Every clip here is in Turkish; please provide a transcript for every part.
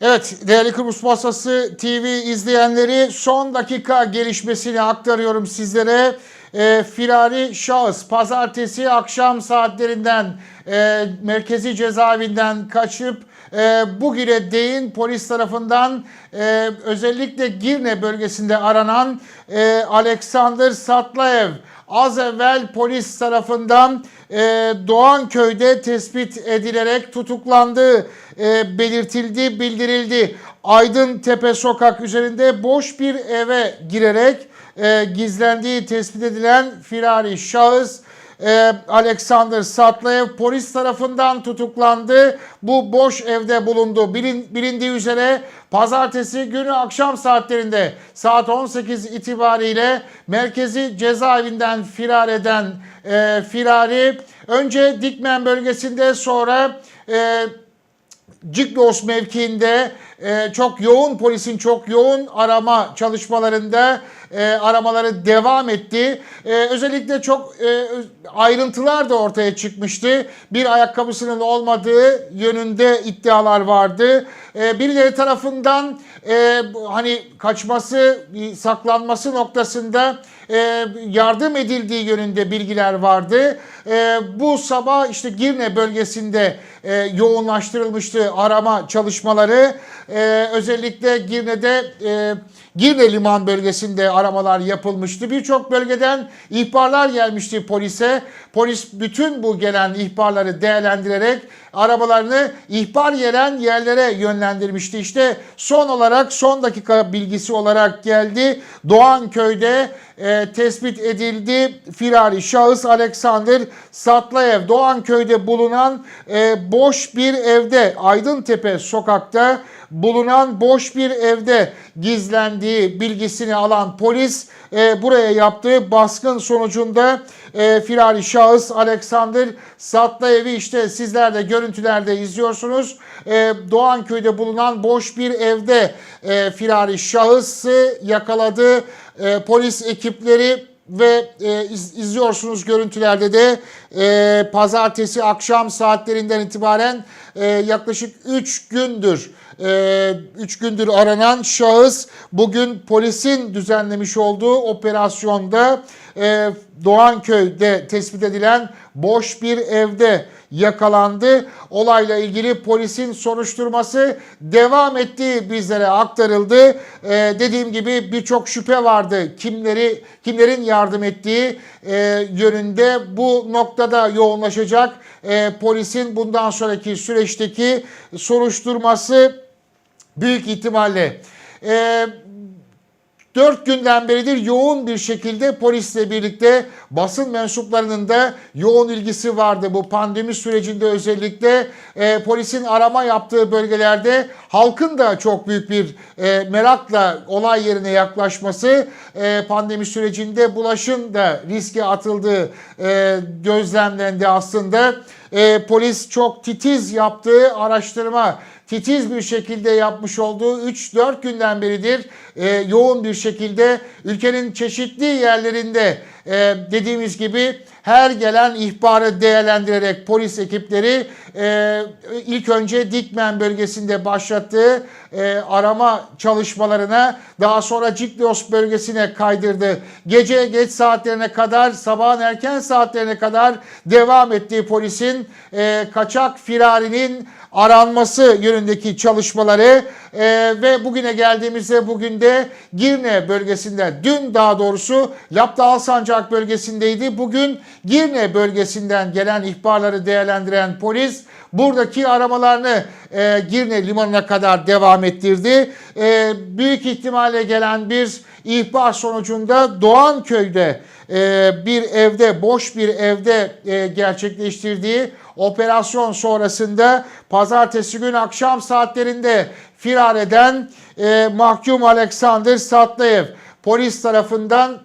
Evet değerli Kıbrıs Masası TV izleyenleri son dakika gelişmesini aktarıyorum sizlere. E, firari şahıs pazartesi akşam saatlerinden e, merkezi cezaevinden kaçıp e, bugüne değin polis tarafından e, özellikle Girne bölgesinde aranan e, Alexander Satlaev az evvel polis tarafından e, Doğanköy'de tespit edilerek tutuklandığı e, belirtildi, bildirildi. Aydın Tepe sokak üzerinde boş bir eve girerek e, gizlendiği tespit edilen firari şahıs e, Alexander Satlayev polis tarafından tutuklandı. Bu boş evde bulundu. Bilin, bilindiği üzere pazartesi günü akşam saatlerinde saat 18 itibariyle merkezi cezaevinden firar eden e, firari önce Dikmen bölgesinde sonra e, Ciklos mevkiinde e, çok yoğun polisin çok yoğun arama çalışmalarında e, aramaları devam etti. E, özellikle çok e, ayrıntılar da ortaya çıkmıştı. Bir ayakkabısının olmadığı yönünde iddialar vardı. E, birileri tarafından e, hani kaçması, saklanması noktasında yardım edildiği yönünde bilgiler vardı. E, bu sabah işte Girne bölgesinde e, yoğunlaştırılmıştı arama çalışmaları. E, özellikle Girne'de e, Girne liman bölgesinde aramalar yapılmıştı. Birçok bölgeden ihbarlar gelmişti polise. Polis bütün bu gelen ihbarları değerlendirerek arabalarını ihbar gelen yerlere yönlendirmişti. İşte son olarak son dakika bilgisi olarak geldi. Doğanköy'de e, tespit edildi. Firari şahıs Alexander Satlayev Doğanköy'de bulunan e, boş bir evde Aydıntepe sokakta bulunan boş bir evde gizlendiği bilgisini alan polis e, buraya yaptığı baskın sonucunda e, firari şahıs Alexander Satlayev'i işte sizler de görüntülerde izliyorsunuz. E, Doğanköy'de bulunan boş bir evde e, firari şahısı yakaladı. E, polis ekipleri ve e, iz, izliyorsunuz görüntülerde de e, pazartesi akşam saatlerinden itibaren e, yaklaşık 3 gündür 3 gündür aranan şahıs bugün polisin düzenlemiş olduğu operasyonda e, Doğanköy'de tespit edilen boş bir evde yakalandı. Olayla ilgili polisin soruşturması devam ettiği bizlere aktarıldı. Ee, dediğim gibi birçok şüphe vardı. Kimleri kimlerin yardım ettiği e, yönünde bu noktada yoğunlaşacak. E, polisin bundan sonraki süreçteki soruşturması büyük ihtimalle. E, 4 günden beridir yoğun bir şekilde polisle birlikte basın mensuplarının da yoğun ilgisi vardı. Bu pandemi sürecinde özellikle e, polisin arama yaptığı bölgelerde halkın da çok büyük bir e, merakla olay yerine yaklaşması e, pandemi sürecinde bulaşın da riske atıldığı e, gözlemlendi aslında. E, polis çok titiz yaptığı araştırma titiz bir şekilde yapmış olduğu 3-4 günden beridir e, yoğun bir şekilde ülkenin çeşitli yerlerinde e, dediğimiz gibi her gelen ihbarı değerlendirerek polis ekipleri e, ilk önce Dikmen bölgesinde başlattığı e, arama çalışmalarına daha sonra Ciklos bölgesine kaydırdı. Gece geç saatlerine kadar sabahın erken saatlerine kadar devam ettiği polisin e, kaçak firarinin aranması yönündeki çalışmaları e, ve bugüne geldiğimizde bugün de Girne bölgesinde dün daha doğrusu Lapta Alsancak bölgesindeydi. Bugün Girne bölgesinden gelen ihbarları değerlendiren polis buradaki aramalarını e, Girne limanına kadar devam ettirdi. E, büyük ihtimalle gelen bir ihbar sonucunda Doğanköy'de e, bir evde boş bir evde e, gerçekleştirdiği operasyon sonrasında pazartesi gün akşam saatlerinde firar eden e, mahkum Alexander Satlayev polis tarafından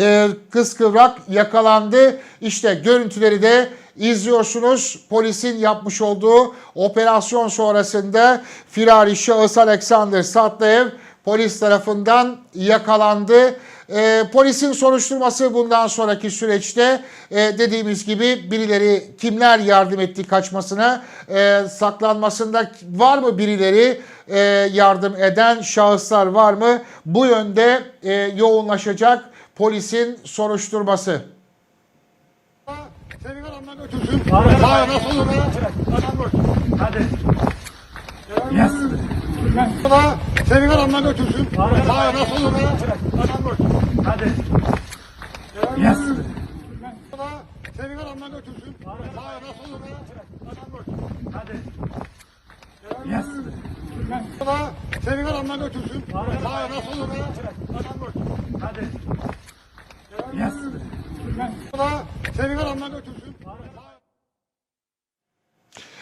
e, kıskıvrak yakalandı. İşte görüntüleri de izliyorsunuz. Polisin yapmış olduğu operasyon sonrasında firari şahıs Alexander Satlayev polis tarafından yakalandı. E, polisin soruşturması bundan sonraki süreçte e, dediğimiz gibi birileri kimler yardım etti kaçmasına e, saklanmasında var mı birileri e, yardım eden şahıslar var mı? Bu yönde e, yoğunlaşacak polisin soruşturması. Seni ondan götürsün. Olur ya? Hadi. Yes. Seni ondan götürsün. Olur ya? Hadi. Yes. Seni ondan götürsün. Olur ya? Hadi. Yes. Seni ondan götürsün. Olur ya? Hadi. Yes.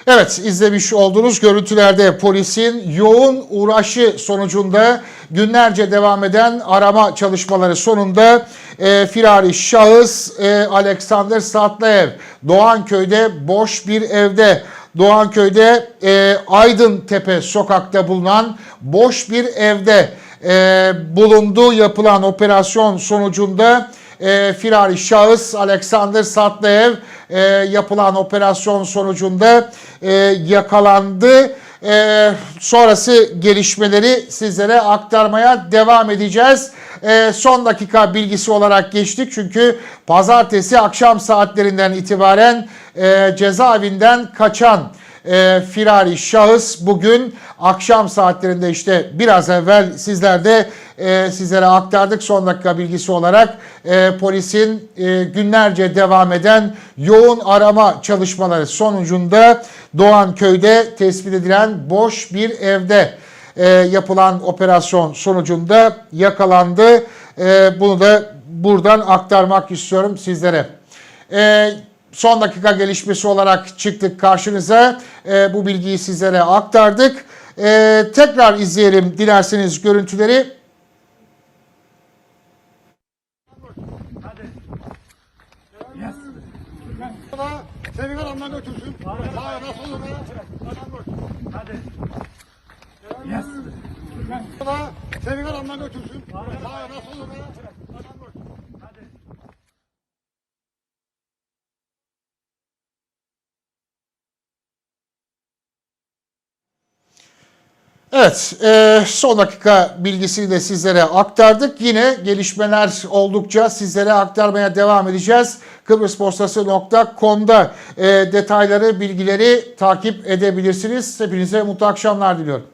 Evet izlemiş olduğunuz görüntülerde polisin yoğun uğraşı sonucunda günlerce devam eden arama çalışmaları sonunda e, firari şahıs e, Alexander Satlaev Doğanköy'de boş bir evde Doğanköy'de e, Aydın Tepe sokakta bulunan boş bir evde e, bulunduğu yapılan operasyon sonucunda e, firari şahıs Alexander Satlaev e, yapılan operasyon sonucunda e, yakalandı. E, sonrası gelişmeleri sizlere aktarmaya devam edeceğiz. E, son dakika bilgisi olarak geçtik çünkü pazartesi akşam saatlerinden itibaren e, cezaevinden kaçan e, firari şahıs bugün akşam saatlerinde işte biraz evvel sizlerde e, sizlere aktardık son dakika bilgisi olarak e, polisin e, günlerce devam eden yoğun arama çalışmaları sonucunda Doğanköy'de tespit edilen boş bir evde e, yapılan operasyon sonucunda yakalandı. E, bunu da buradan aktarmak istiyorum sizlere. E, son dakika gelişmesi olarak çıktık karşınıza. E, bu bilgiyi sizlere aktardık. E, tekrar izleyelim dilerseniz görüntüleri. Hadi. Yes. Seni ver ondan götürsün. Hayır nasıl olur? Hadi. Yes. Seni ver ondan götürsün. Hayır nasıl olur? Hadi. Evet, e, son dakika bilgisini de sizlere aktardık. Yine gelişmeler oldukça sizlere aktarmaya devam edeceğiz. Kıbrıspostası.com'da e, detayları, bilgileri takip edebilirsiniz. Hepinize mutlu akşamlar diliyorum.